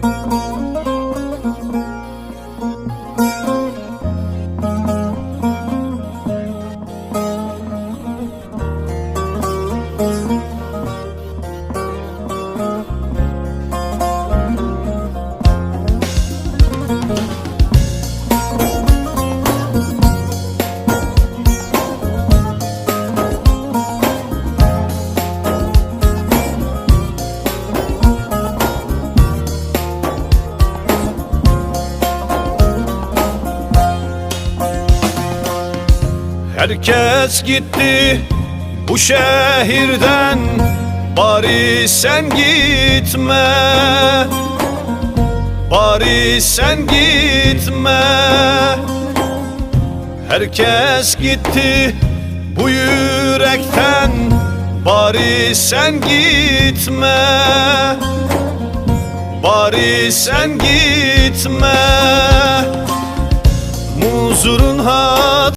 Thank you. Herkes gitti bu şehirden Bari sen gitme. Bari sen gitme. Herkes gitti bu yürekten Bari sen gitme. Bari sen gitme. Muzurun ha